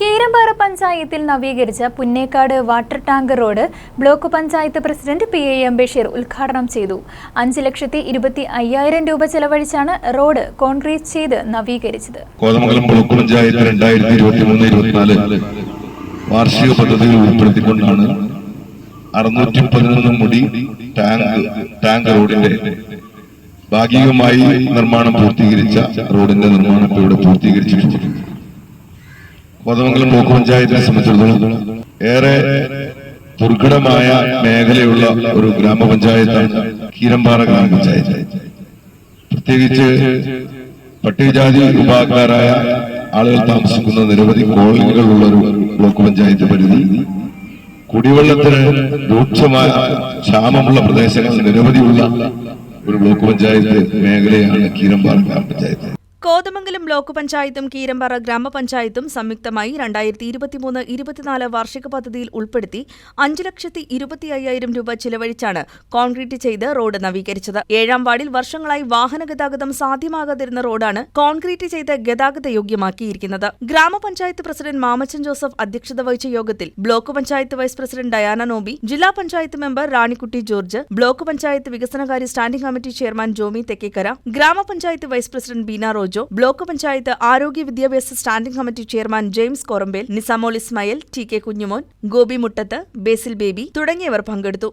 കീരമ്പാറ പഞ്ചായത്തിൽ നവീകരിച്ച Punnekkad water tanker road block panchayat president P A M Basheer ഉദ്ഘാടനം ചെയ്തു. അഞ്ച് ലക്ഷത്തി ഇരുപത്തി അയ്യായിരം രൂപ ചെലവഴിച്ചാണ് റോഡ് കോൺക്രീറ്റ് ചെയ്ത് നവീകരിച്ചത്. കോതമംഗലം ബ്ലോക്ക് പഞ്ചായത്ത് രണ്ടായിരത്തി വാർഷിക പദ്ധതിയിൽ ഉൾപ്പെടുത്തിക്കൊണ്ടാണ് അറുന്നൂറ്റി പതിനൊന്ന് മുടി ടാങ്ക് ടാങ്ക് റോഡിന്റെ ഭാഗികമായി നിർമ്മാണം പൂർത്തീകരിച്ച റോഡിന്റെ നിർമ്മാണം ഇവിടെ പൂർത്തീകരിച്ചിട്ടുണ്ട് കോതമംഗലം ബ്ലോക്ക് പഞ്ചായത്തിനെ സംബന്ധിച്ചിടത്തോളം ഏറെ ദുർഘടമായ മേഖലയുള്ള ഒരു ഗ്രാമപഞ്ചായത്താണ് കീരമ്പാറ ഗ്രാമപഞ്ചായത്ത്. പ്രത്യേകിച്ച് പട്ടികജാതി വിഭാഗക്കാരായ ആളുകൾ താമസിക്കുന്ന നിരവധി കോളനികളുള്ള ഒരു ബ്ലോക്ക് പഞ്ചായത്ത് പരിധി. കുടിവെള്ളത്തിന് രൂക്ഷമായ ക്ഷാമമുള്ള പ്രദേശങ്ങൾ നിരവധിയുള്ള ഒരു ബ്ലോക്ക് പഞ്ചായത്ത് മേഖലയാണ് കീരമ്പാറ ഗ്രാമപഞ്ചായത്ത്. കോതമംഗലം ബ്ലോക്ക് പഞ്ചായത്തും കീരമ്പാറ ഗ്രാമപഞ്ചായത്തും സംയുക്തമായി രണ്ടായിരത്തി ഇരുപത്തിമൂന്ന് ഇരുപത്തിനാല് വാർഷിക പദ്ധതിയിൽ ഉൾപ്പെടുത്തി അഞ്ച് ലക്ഷത്തി ഇരുപത്തി അയ്യായിരം രൂപ ചിലവഴിച്ചാണ് കോൺക്രീറ്റ് ചെയ്ത് റോഡ് നവീകരിച്ചത്. ഏഴാം വാർഡിൽ വർഷങ്ങളായി വാഹന ഗതാഗതം സാധ്യമാകാതിരുന്ന റോഡാണ് കോൺക്രീറ്റ് ചെയ്ത് ഗതാഗത യോഗ്യമാക്കിയിരിക്കുന്നത്. ഗ്രാമപഞ്ചായത്ത് പ്രസിഡന്റ് മാമച്ചൻ ജോസഫ് അധ്യക്ഷത വഹിച്ച യോഗത്തിൽ block panchayat vice president Diana Nobi ജില്ലാ panchayat member Ranikutty George block panchayat വികസനകാര്യ standing committee chairman Jomy Thekkekkara ഗ്രാമപഞ്ചായത്ത് vice president Beena Rojo block panchayat ആരോഗ്യ വിദ്യാഭ്യാസ standing committee chairman James Korampel Nisamol Ismail T K Kunjumon Gopi Muttath Basil Baby തുടങ്ങിയവർ പങ്കെടുത്തു.